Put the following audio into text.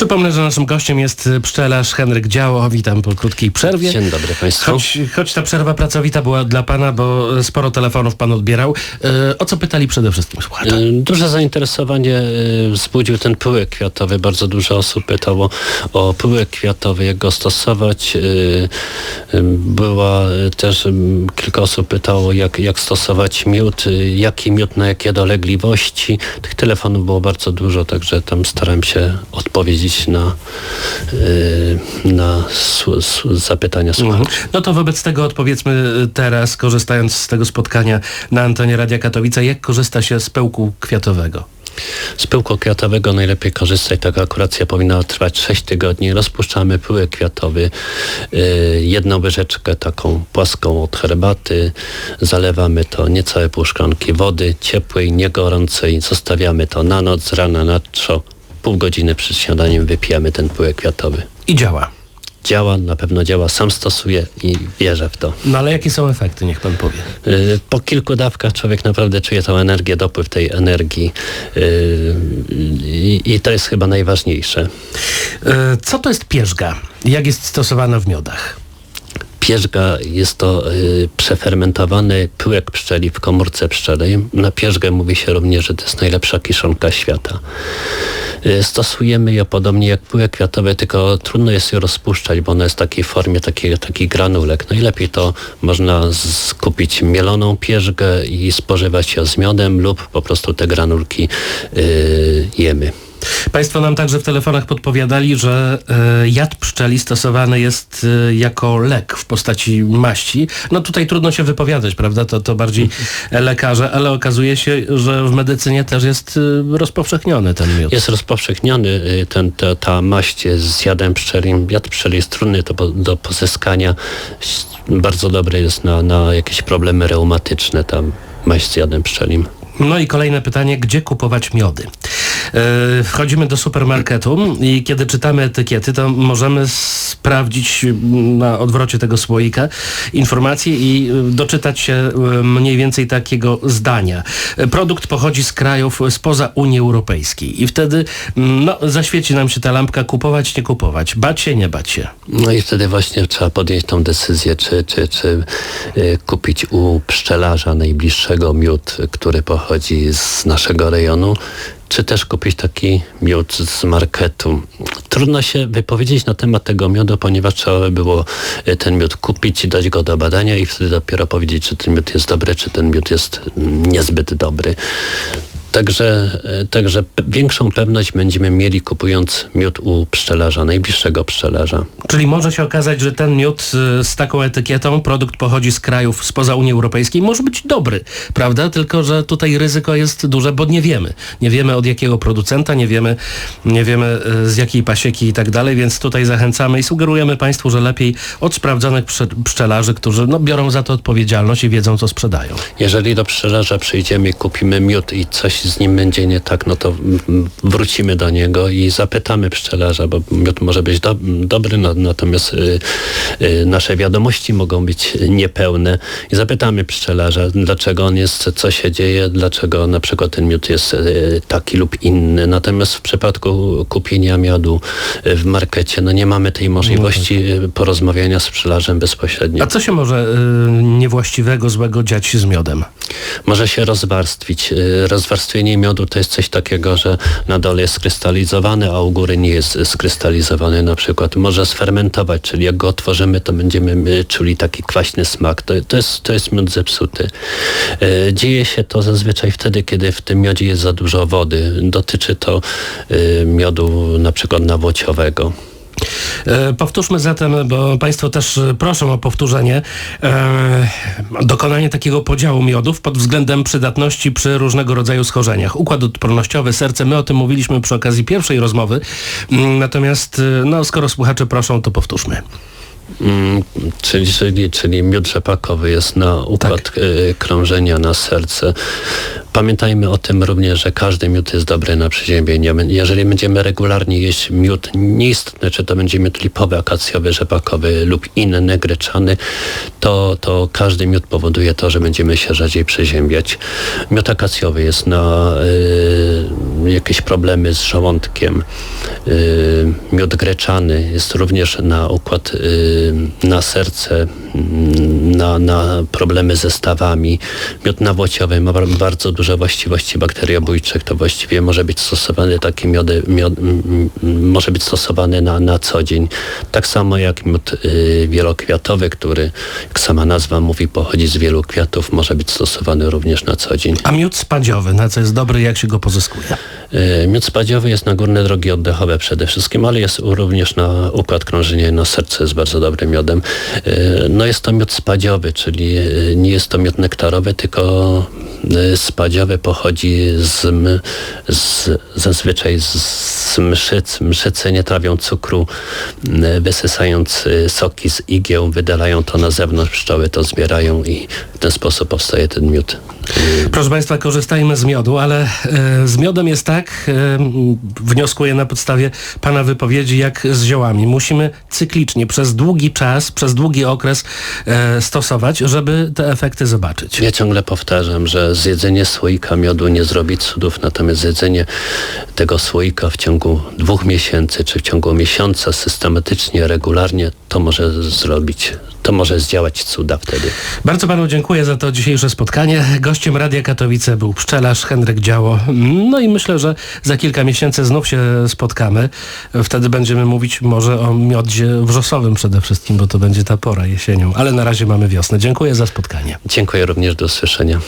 Przypomnę, że naszym gościem jest pszczelarz Henryk Działo. Witam po krótkiej przerwie. Dzień dobry Państwu. Choć, choć ta przerwa pracowita była dla Pana, bo sporo telefonów Pan odbierał. E, o co pytali przede wszystkim słuchacze? Y, Duże zainteresowanie y, wzbudził ten pyłek kwiatowy. Bardzo dużo osób pytało o pyłek kwiatowy, jak go stosować. Była też kilka osób pytało, jak, jak stosować miód, jaki miód na jakie dolegliwości. Tych telefonów było bardzo dużo, także tam starałem się odpowiedzieć na, y, na zapytania słuchaczy. Mhm. No to wobec tego odpowiedzmy teraz, korzystając z tego spotkania na antenie Radia Katowice, jak korzysta się z pyłku kwiatowego? Z pyłku kwiatowego najlepiej korzystać. Taka kuracja powinna trwać 6 tygodni. Rozpuszczamy pyłek kwiatowy, y, jedną łyżeczkę taką płaską od herbaty. Zalewamy to niecałe pół szklanki wody, ciepłej, nie gorącej. Zostawiamy to na noc, z rana na trzo. Pół godziny przed śniadaniem wypijamy ten pyłek kwiatowy. I działa. Działa, na pewno działa. Sam stosuję i wierzę w to. No ale jakie są efekty, niech Pan powie. Y, Po kilku dawkach człowiek naprawdę czuje tą energię, dopływ tej energii y, i, to jest chyba najważniejsze. E, Co to jest pierzga? Jak jest stosowana w miodach? Pierzga jest to y, przefermentowany pyłek pszczeli w komórce pszczelej. Na pierzgę mówi się również, że to jest najlepsza kiszonka świata. Y, stosujemy ją podobnie jak pyłek kwiatowy, tylko trudno jest ją rozpuszczać, bo ona jest w takiej formie, taki, taki granulek. Najlepiej to można skupić mieloną pierzgę i spożywać ją z miodem lub po prostu te granulki y, jemy. Państwo nam także w telefonach podpowiadali, że e, jad pszczeli stosowany jest e, jako lek w postaci maści. No tutaj trudno się wypowiadać, prawda? To, to bardziej lekarze, ale okazuje się, że w medycynie też jest e, rozpowszechniony ten miód. Jest rozpowszechniony ten, ta, ta maść z jadem pszczelim. Jad pszczeli jest trudny do, do pozyskania. Bardzo dobry jest na, na jakieś problemy reumatyczne, tam maść z jadem pszczelim. No i kolejne pytanie, gdzie kupować miody? E, Wchodzimy do supermarketu i kiedy czytamy etykiety, to możemy sprawdzić na odwrocie tego słoika informacje i e, doczytać się e, mniej więcej takiego zdania. Produkt pochodzi z krajów spoza Unii Europejskiej i wtedy no, zaświeci nam się ta lampka kupować, nie kupować, bać się, nie bać się. No i wtedy właśnie trzeba podjąć tą decyzję, czy, czy, czy kupić u pszczelarza najbliższego miód, który pochodzi z naszego rejonu, czy też kupić taki miód z marketu. Trudno się wypowiedzieć na temat tego miodu, ponieważ trzeba by było y, ten miód kupić i dać go do badania i wtedy dopiero powiedzieć, czy ten miód jest dobry, czy ten miód jest mm, niezbyt dobry. Także, e, także większą pewność będziemy mieli kupując miód u pszczelarza, najbliższego pszczelarza. Czyli może się okazać, że ten miód y, z taką etykietą, produkt pochodzi z krajów spoza Unii Europejskiej, może być dobry, prawda? Tylko, że tutaj ryzyko jest duże, bo nie wiemy. Nie wiemy od jakiego producenta, nie wiemy, nie wiemy y, z jakiej pasieki i tak dalej, więc tutaj zachęcamy i sugerujemy Państwu, że lepiej od sprawdzonych pszczelarzy, którzy no, biorą za to odpowiedzialność i wiedzą, co sprzedają. Jeżeli do pszczelarza przyjdziemy i kupimy miód i coś z nim będzie nie tak, no to wrócimy do niego i zapytamy pszczelarza, bo miód może być do, dobry, no, natomiast y, y, nasze wiadomości mogą być niepełne i zapytamy pszczelarza, dlaczego on jest, co się dzieje, dlaczego na przykład ten miód jest y, taki lub inny. Natomiast w przypadku kupienia miodu y, w markecie, no nie mamy tej możliwości y, porozmawiania z pszczelarzem bezpośrednio. A co się może y, niewłaściwego, złego dziać z miodem? może się rozwarstwić. Y, Rozwarstwienie miodu to jest coś takiego, że na dole jest skrystalizowany, a u góry nie jest skrystalizowany na przykład. Może sfermentować, czyli jak go otworzymy, to będziemy czuli taki kwaśny smak. To, to, jest, to jest miód zepsuty. Y, Dzieje się to zazwyczaj wtedy, kiedy w tym miodzie jest za dużo wody. Dotyczy to y, miodu na przykład nawłociowego. E, Powtórzmy zatem, bo Państwo też e, proszą o powtórzenie, e, dokonanie takiego podziału miodów pod względem przydatności przy różnego rodzaju schorzeniach. Układ odpornościowy, serce, my o tym mówiliśmy przy okazji pierwszej rozmowy, Mm, natomiast no, skoro słuchacze proszą, to powtórzmy. Mm, czyli, czyli, czyli miód rzepakowy jest na układ Tak. y, krążenia, na serce. Pamiętajmy o tym również, że każdy miód jest dobry na przeziębienie. Jeżeli będziemy regularnie jeść miód, nieistotne czy to będzie miód lipowy, akacjowy, rzepakowy lub inny, gryczany, to, to każdy miód powoduje to, że będziemy się rzadziej przeziębiać. Miód akacjowy jest na, y, jakieś problemy z żołądkiem. Y, miód greczany jest również na układ, y, na serce, na, na problemy ze stawami. Miód nawłociowy ma bar- bardzo duże właściwości bakteriobójczych, to właściwie może być stosowany taki miody, miod, może być stosowany na, na co dzień. Tak samo jak miód y, wielokwiatowy, który, jak sama nazwa mówi, pochodzi z wielu kwiatów, może być stosowany również na co dzień. A miód spadziowy, na co jest dobry, jak się go pozyskuje? Y, Miód spadziowy jest na górne drogi oddechowe przede wszystkim, ale jest również na układ krążenia na serce jest bardzo dobrym miodem. Y, No jest to miód spadziowy, czyli y, nie jest to miód nektarowy, tylko spadziowy pochodzi z, z zazwyczaj z, z mszyc. Mszyce nie trawią cukru, wysysając soki z igieł, wydalają to na zewnątrz, pszczoły to zbierają i w ten sposób powstaje ten miód. Proszę Państwa, korzystajmy z miodu, ale e, z miodem jest tak, e, wnioskuję na podstawie Pana wypowiedzi, jak z ziołami. Musimy cyklicznie, przez długi czas, przez długi okres e, stosować, żeby te efekty zobaczyć. Ja ciągle powtarzam, że zjedzenie słoika miodu nie zrobi cudów, natomiast zjedzenie tego słoika w ciągu dwóch miesięcy, czy w ciągu miesiąca systematycznie, regularnie, to może zrobić, to może zdziałać cuda wtedy. Bardzo Panu dziękuję za to dzisiejsze spotkanie. Gościem Radia Katowice był pszczelarz Henryk Działo. No i myślę, że za kilka miesięcy znów się spotkamy. Wtedy będziemy mówić może o miodzie wrzosowym przede wszystkim, bo to będzie ta pora jesienią. Ale na razie mamy wiosnę. Dziękuję za spotkanie. Dziękuję również, do usłyszenia.